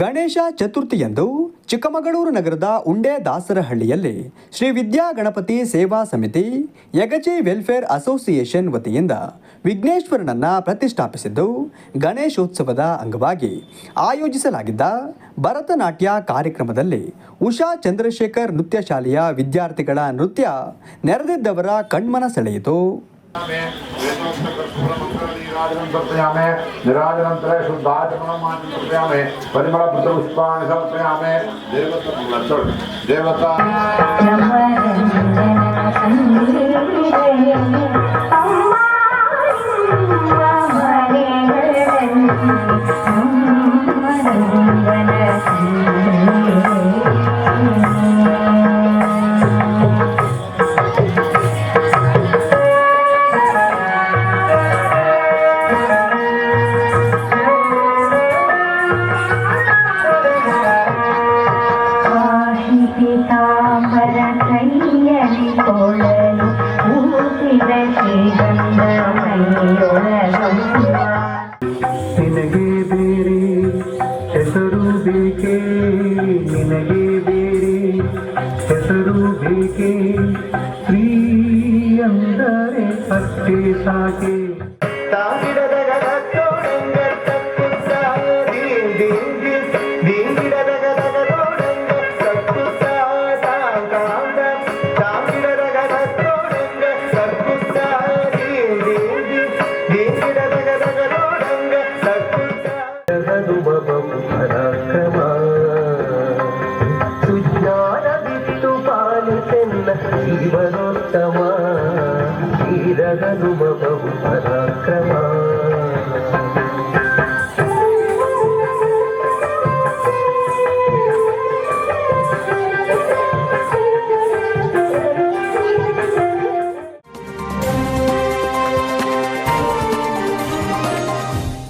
ಗಣೇಶ ಚತುರ್ಥಿಯಂದು ಚಿಕ್ಕಮಗಳೂರು ನಗರದ ಉಂಡೆ ದಾಸರಹಳ್ಳಿಯಲ್ಲಿ ಶ್ರೀ ವಿದ್ಯಾ ಗಣಪತಿ ಸೇವಾ ಸಮಿತಿ, ಯಗಚಿ ವೆಲ್ಫೇರ್ ಅಸೋಸಿಯೇಷನ್ ವತಿಯಿಂದ ವಿಘ್ನೇಶ್ವರನನ್ನು ಪ್ರತಿಷ್ಠಾಪಿಸಿದ್ದು ಗಣೇಶೋತ್ಸವದ ಅಂಗವಾಗಿ ಆಯೋಜಿಸಲಾಗಿದ್ದ ಭರತನಾಟ್ಯ ಕಾರ್ಯಕ್ರಮದಲ್ಲಿ ಉಷಾ ಚಂದ್ರಶೇಖರ್ ನೃತ್ಯ ಶಾಲೆಯ ವಿದ್ಯಾರ್ಥಿಗಳ ನೃತ್ಯ ನೆರೆದಿದ್ದವರ ಕಣ್ಮನ ಸೆಳೆಯಿತು. निराजनं समर्पयामि निराजनन्तरे शुद्धाचमनं समर्पयामि परिमलपुत्रपुष्पाणि समर्पयामि देवता देवता ನಿನಗೆ ಬೇರೆ ಹೆಸರು ಬೇಕೆ? ನಿನಗೆ ಬೇರೆ ಹೆಸರು ಬೇಕೆ? ಸ್ತ್ರೀ ಅಂದರೆ ಅಷ್ಟೇ ಸಾಕೆ? ತಾಗಿಡದ జీవనోత్తమ ఈ రగను మమ